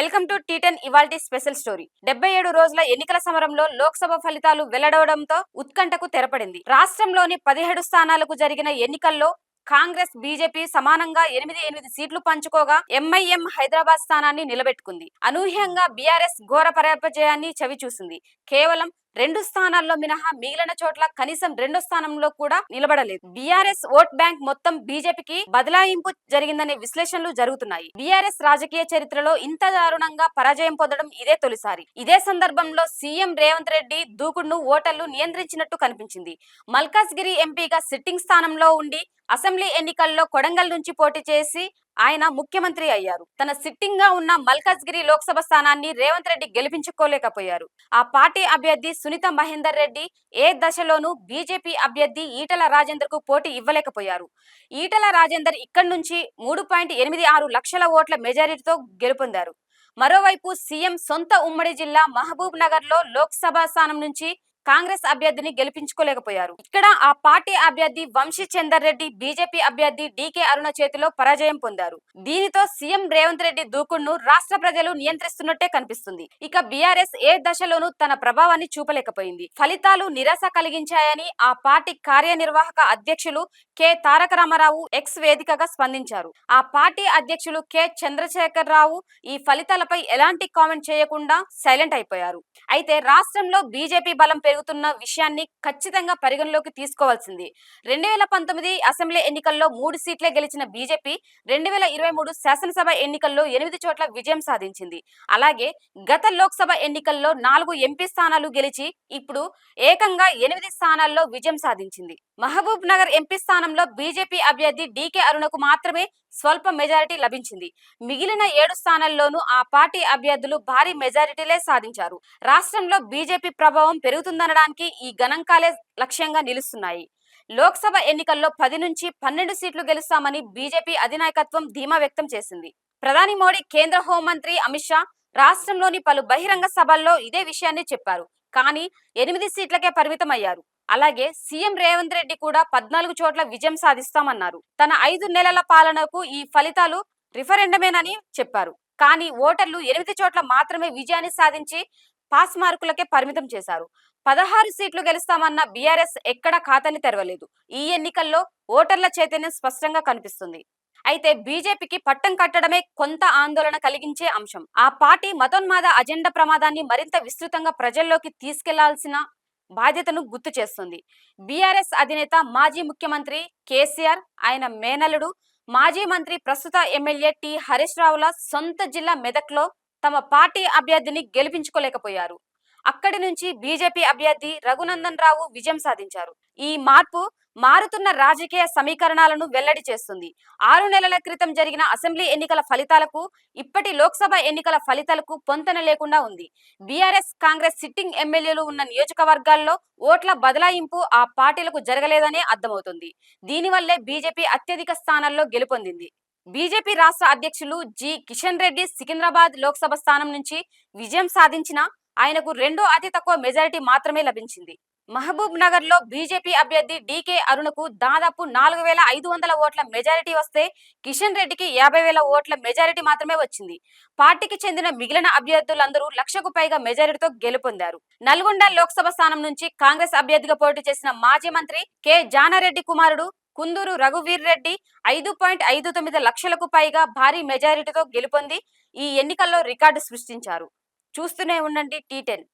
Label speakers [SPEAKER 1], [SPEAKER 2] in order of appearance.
[SPEAKER 1] Welcome to T ten ఇవాల్టి special story. డెబ్బై ఏడు రోజుల ఎన్నికల సమరంలో లోక్సభ ఫలితాలు వెల్లడవడంతో ఉత్కంఠకు తెరపడింది. రాష్ట్రంలోని పదిహేడు స్థానాలకు జరిగిన ఎన్నికల్లో కాంగ్రెస్ బీజేపీ సమానంగా ఎనిమిది ఎనిమిది సీట్లు పంచుకోగా ఎంఐఎం హైదరాబాద్ స్థానాన్ని నిలబెట్టుకుంది. అనూహ్యంగా బీఆర్ఎస్ ఘోర పరాజయాన్ని చవిచూసింది. కేవలం రెండు స్థానాల్లో మినహా మిగిలిన చోట్ల కనీసం రెండో స్థానంలో కూడా నిలబడలేదు. బీఆర్ఎస్ ఓట్ బ్యాంక్ మొత్తం బీజేపీకి బదలాయింపు జరిగిందనే విశ్లేషణలు జరుగుతున్నాయి. బీఆర్ఎస్ రాజకీయ చరిత్రలో ఇంత దారుణంగా పరాజయం పొందడం ఇదే తొలిసారి. ఇదే సందర్భంలో సీఎం రేవంత్ రెడ్డి దూకుడును ఓటర్లు నియంత్రించినట్టు కనిపించింది. మల్కాజ్గిరి ఎంపీగా సిట్టింగ్ స్థానంలో ఉండి అసెంబ్లీ ఎన్నికల్లో కొడంగల్ నుంచి పోటీ చేసి ఆయన ముఖ్యమంత్రి అయ్యారు. తన సిట్టింగ్గా ఉన్న మల్కాజ్గిరి లోక్సభ స్థానాన్ని రేవంత్ రెడ్డి గెలిపించుకోలేకపోయారు. ఆ పార్టీ అభ్యర్థి సునీత మహేందర్ రెడ్డి ఏ దశలోనూ బీజేపీ అభ్యర్థి ఈటల రాజేందర్కు పోటీ ఇవ్వలేకపోయారు. ఈటల రాజేందర్ ఇక్కడి నుంచి మూడు పాయింట్ ఎనిమిది ఆరు లక్షల ఓట్ల మెజారిటీతో గెలుపొందారు. మరోవైపు సీఎం సొంత ఉమ్మడి జిల్లా మహబూబ్ నగర్లో లోక్సభ స్థానం నుంచి కాంగ్రెస్ అభ్యర్థిని గెలిపించుకోలేకపోయారు. ఇక్కడ ఆ పార్టీ అభ్యర్థి వంశీ చందర్ రెడ్డి బీజేపీ అభ్యర్థి డీకే అరుణ చేతిలో పరాజయం పొందారు. దీనితో సీఎం రేవంత్ రెడ్డి దూకుడును రాష్ట్ర ప్రజలు నియంత్రిస్తున్నట్టే కనిపిస్తుంది. ఇక బీఆర్ఎస్ ఏ దశలోనూ తన ప్రభావాన్ని చూపలేకపోయింది. ఫలితాలు నిరాశ కలిగించాయని ఆ పార్టీ కార్యనిర్వాహక అధ్యక్షులు కె తారక రామారావు ఎక్స్ వేదికగా స్పందించారు. ఆ పార్టీ అధ్యక్షులు కె చంద్రశేఖర్ రావు ఈ ఫలితాలపై ఎలాంటి కామెంట్ చేయకుండా సైలెంట్ అయిపోయారు. అయితే రాష్ట్రంలో బీజేపీ బలం పెరుగుతున్న విషయాన్ని ఖచ్చితంగా పరిగణలోకి తీసుకోవాల్సింది. రెండు వేల పంతొమ్మిది అసెంబ్లీ ఎన్నికల్లో మూడు సీట్లే గెలిచిన బీజేపీ రెండు వేల ఇరవై మూడు శాసనసభ ఎన్నికల్లో ఎనిమిది చోట్ల విజయం సాధించింది. అలాగే గత లోక్సభ ఎన్నికల్లో నాలుగు ఎంపీ స్థానాలు గెలిచి ఇప్పుడు ఏకంగా ఎనిమిది స్థానాల్లో విజయం సాధించింది. మహబూబ్ నగర్ ఎంపీ స్థానంలో బీజేపీ అభ్యర్థి డీకే అరుణకు మాత్రమే స్వల్ప మెజారిటీ లభించింది. మిగిలిన ఏడు స్థానాల్లోనూ ఆ పార్టీ అభ్యర్థులు భారీ మెజారిటీలే సాధించారు. రాష్ట్రంలో బీజేపీ ప్రభావం పెరుగుతుందనడానికి ఈ గణాంకాలే లక్ష్యంగా నిలుస్తున్నాయి. లోక్సభ ఎన్నికల్లో పది నుంచి పన్నెండు సీట్లు గెలుస్తామని బీజేపీ అధినాయకత్వం ధీమా వ్యక్తం చేసింది. ప్రధాని మోడీ కేంద్ర హోంమంత్రి అమిత్ షా రాష్ట్రంలోని పలు బహిరంగ సభల్లో ఇదే విషయాన్ని చెప్పారు. కానీ ఎనిమిది సీట్లకే పరిమితం అయ్యారు అలాగే సీఎం రేవంత్ రెడ్డి కూడా పద్నాలుగు చోట్ల విజయం సాధిస్తామన్నారు. తన ఐదు నెలల పాలనకు ఈ ఫలితాలు రిఫరెండమేనని చెప్పారు. కానీ ఓటర్లు ఎనిమిది చోట్ల మాత్రమే విజయాన్ని సాధించి పాస్ మార్కులకే పరిమితం చేశారు. పదహారు సీట్లు గెలుస్తామన్న బీఆర్ఎస్ ఎక్కడ ఖాతాని తెరవలేదు. ఈ ఎన్నికల్లో ఓటర్ల చైతన్యం స్పష్టంగా కనిపిస్తుంది. అయితే బీజేపీకి పట్టం కట్టడమే కొంత ఆందోళన కలిగించే అంశం. ఆ పార్టీ మతోన్మాద అజెండా ప్రమాదాన్ని మరింత విస్తృతంగా ప్రజల్లోకి తీసుకెళ్ళాల్సిన బాధ్యతను గుర్తు చేస్తుంది. బీఆర్ఎస్ అధినేత మాజీ ముఖ్యమంత్రి కేసీఆర్ ఆయన మేనలుడు మాజీ మంత్రి ప్రస్తుత ఎమ్మెల్యే టి. హరీష్ రావుల సొంత జిల్లా మెదక్లో తమ పార్టీ అభ్యర్థిని గెలిపించుకోలేకపోయారు. అక్కడి నుంచి బీజేపీ అభ్యర్థి రఘునందన్ రావు విజయం సాధించారు. ఈ మార్పు మారుతున్న రాజకీయ సమీకరణాలను వెల్లడి చేస్తుంది. ఆరు నెలల క్రితం జరిగిన అసెంబ్లీ ఎన్నికల ఫలితాలకు ఇప్పటి లోక్సభ ఎన్నికల ఫలితాలకు పొంతన లేకుండా ఉంది. బీఆర్ఎస్ కాంగ్రెస్ సిట్టింగ్ ఎమ్మెల్యేలు ఉన్న నియోజకవర్గాల్లో ఓట్ల బదలాయింపు ఆ పార్టీలకు జరగలేదనే అర్థమవుతుంది. దీనివల్లే బీజేపీ అత్యధిక స్థానాల్లో గెలుపొందింది. బీజేపీ రాష్ట్ర అధ్యక్షులు జి కిషన్ రెడ్డి సికింద్రాబాద్ లోక్సభ స్థానం నుంచి విజయం సాధించిన ఆయనకు రెండో అతి తక్కువ మెజారిటీ మాత్రమే లభించింది. మహబూబ్ నగర్లో బీజేపీ అభ్యర్థి డీకే అరుణకు దాదాపు నాలుగు వేల ఐదు వందల ఓట్ల మెజారిటీ వస్తే కిషన్ రెడ్డికి యాభై వేల ఓట్ల మెజారిటీ మాత్రమే వచ్చింది. పార్టీకి చెందిన మిగిలిన అభ్యర్థులందరూ లక్షకు పైగా మెజారిటీతో గెలుపొందారు. నల్గొండ లోక్సభ స్థానం నుంచి కాంగ్రెస్ అభ్యర్థిగా పోటీ చేసిన మాజీ మంత్రి కె జానారెడ్డి కుమారుడు కుందూరు రఘువీర్ రెడ్డి ఐదు పాయింట్ ఐదు తొమ్మిది లక్షలకు పైగా భారీ మెజారిటీతో గెలుపొంది ఈ ఎన్నికల్లో రికార్డు సృష్టించారు. చూస్తూనే ఉండండి టీ టెన్.